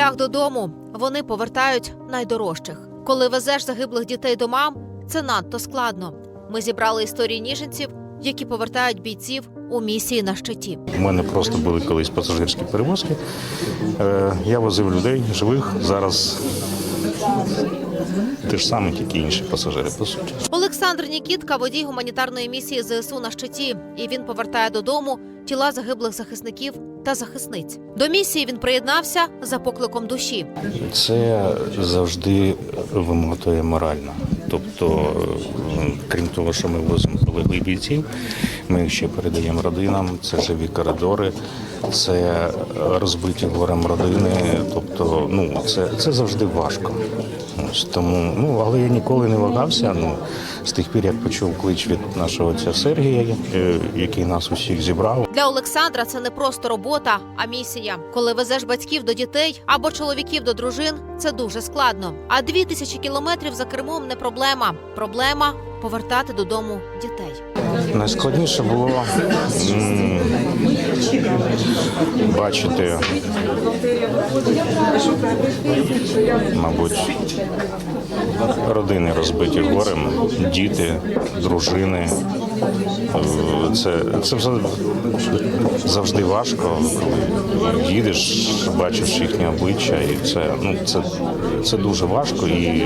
Шлях додому вони повертають найдорожчих. Коли везеш загиблих дітей до мам, це надто складно. Ми зібрали історії ніженців, які повертають бійців у місії на щиті. У мене просто були колись пасажирські перевозки. Е, Я возив людей живих. Зараз те ж саме, тільки інші пасажири, по суті. Олександр Нікітка, водій гуманітарної місії ЗСУ на щиті, і він повертає додому тіла загиблих захисників та захисниць. До місії він приєднався за покликом душі. Це завжди вимотує морально. Тобто, е, крім того, що ми возимо полеглих бійців, ми їх ще передаємо родинам. Це живі коридори, це розбиті горем родини. Тобто, ну це, це завжди важко. Ось тому, ну але я ніколи не вагався. Ну з тих пір, як почув клич від нашого отця Сергія, е, який нас усіх зібрав. Для Олександра це не просто робота, а місія. Коли везеш батьків до дітей або чоловіків до дружин, це дуже складно. А дві тисячі кілометрів за кермом не проблема. Проблема повертати додому дітей. Найскладніше було бачити, мабуть, родини розбиті горем, діти, дружини. Е, Це, це завжди важко, коли їдеш, бачиш їхнє обличчя, і це, ну, це, це дуже важко. І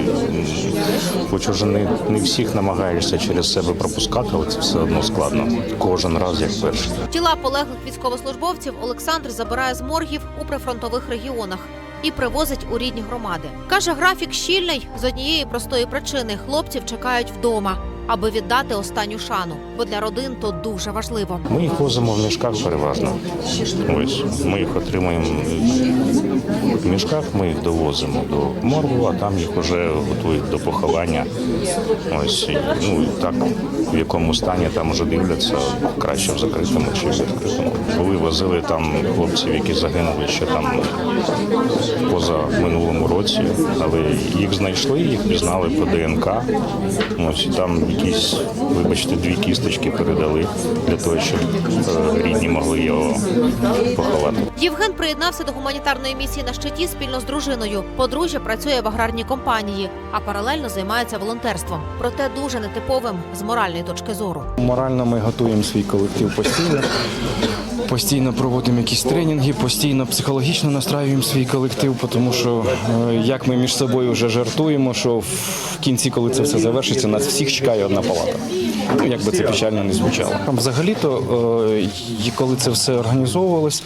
хоч уже не, не всіх намагаєшся через себе пропускати, але це все одно складно. Кожен раз як перший. Тіла полеглих військовослужбовців Олександр забирає з моргів у прифронтових регіонах і привозить у рідні громади. Каже, графік щільний з однієї простої причини: хлопців чекають вдома, аби віддати останню шану, бо для родин то дуже важливо. Ми їх возимо в мішках переважно. Ось ми їх отримуємо в мішках, ми їх довозимо до моргу, а там їх вже готують до поховання. Ось ну і так в якому стані там вже дивляться краще в закритому чи в відкритому. Коли возили там хлопців, які загинули ще там поза минулому році, але їх знайшли, їх пізнали по ДНК. Ось там якісь, вибачте, дві кісточки передали для того, щоб е, рідні могли його поховати. Євген приєднався до гуманітарної місії на щиті спільно з дружиною. Подружжя працює в аграрній компанії, а паралельно займається волонтерством. Проте дуже нетиповим з моральної точки зору. Морально ми готуємо свій колектив постійно. Постійно проводимо якісь тренінги, постійно психологічно настраюємо свій колектив, тому що е, як ми між собою вже жартуємо, що в кінці, коли це все завершиться, нас всіх чекає одна палата. Ну, як би це печально не звучало. Взагалі-то, е, коли це все організовувалось,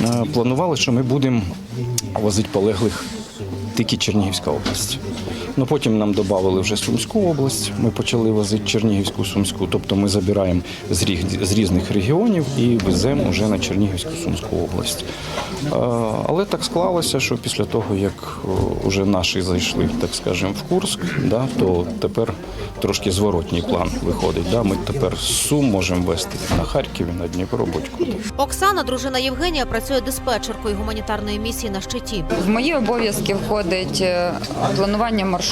е, планували, що ми будемо возити полеглих тільки Чернігівська область. Ну потім нам додали вже Сумську область. Ми почали возити Чернігівську Сумську. Тобто ми забираємо з, з різних регіонів і веземо вже на Чернігівську Сумську область. Е, Але так склалося, що після того, як вже наші зайшли, так скажемо, в Курск, да, то тепер трошки зворотній план виходить. Да. Ми тепер з Сум можемо вести на Харків, на Дніпро, будь-куди. Оксана, дружина Євгенія, працює диспетчеркою гуманітарної місії на щиті. В мої обов'язки входить е, планування маршруту,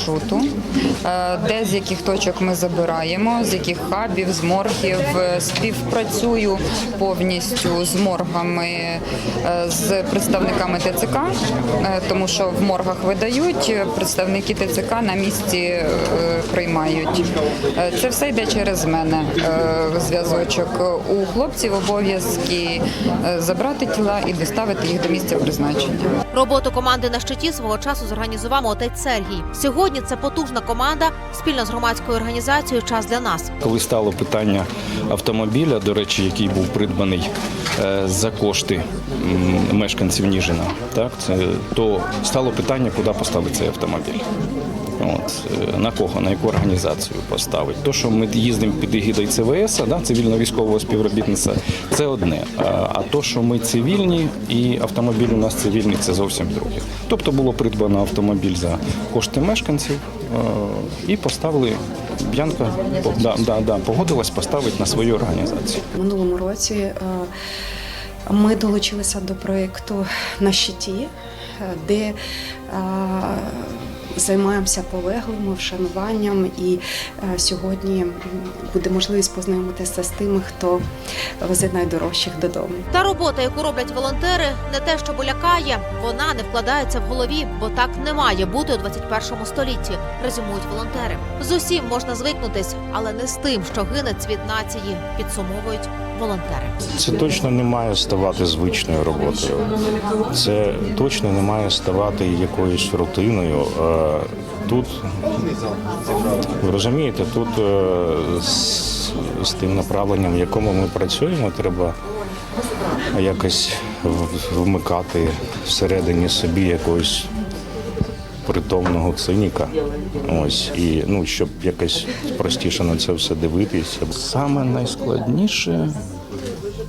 е, де з яких точок ми забираємо, з яких хабів, з моргів. Е, Співпрацюю повністю з моргами, е, з представниками ТЦК, тому що в моргах видають, представники ТЦК на місці приймають. Це все йде через мене. Зв'язочок у хлопців обов'язки забрати тіла і доставити їх до місця призначення. Роботу команди на щиті свого часу зорганізував отець Сергій. Сьогодні це потужна команда спільно з громадською організацією Час для нас. Коли стало питання автомобіля, до речі, який був придбаний за кошти мешканців Ніжина, так це то стало питання, куди поставити цей автомобіль. От е, на кого, на яку організацію поставити. То, що ми їздимо під егідою ЦВС, да, цивільно-військового співробітництва, це одне. А, а то, що ми цивільні і автомобіль у нас цивільний, це зовсім друге. Тобто було придбано автомобіль за кошти мешканців е, і поставили Б'янка да, да, да, погодилась поставити на свою організацію. Минулому році е, ми долучилися до проєкту на щиті, е, де е, займаємося полеглими, вшануванням, і е, сьогодні буде можливість познайомитися з тими, хто везе найдорожчих додому. Та робота, яку роблять волонтери, не те, що лякає, вона не вкладається в голові, бо так не має бути у 21 столітті. Резюмують волонтери. З усім можна звикнутись, але не з тим, що гине цвіт нації, підсумовують волонтери. Це точно не має ставати звичною роботою. Це точно не має ставати якоюсь рутиною. Тут ви розумієте, тут е, з, з тим направленням, в якому ми працюємо, треба якось вмикати всередині собі якогось притомного циніка. Ось і ну щоб якось простіше на це все дивитися. Саме найскладніше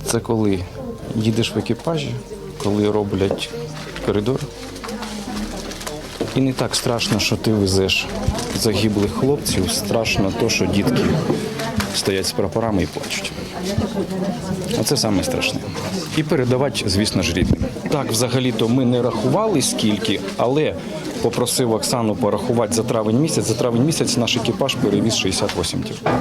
це коли їдеш в екіпажі, коли роблять коридор. І не так страшно, що ти везеш загиблих хлопців, страшно то, що дітки стоять з прапорами і плачуть. Оце саме страшне. І передавати, звісно ж, рідним. Так, взагалі-то ми не рахували скільки, але попросив Оксану порахувати за травень місяць. За травень місяць наш екіпаж перевіз 68 тіл.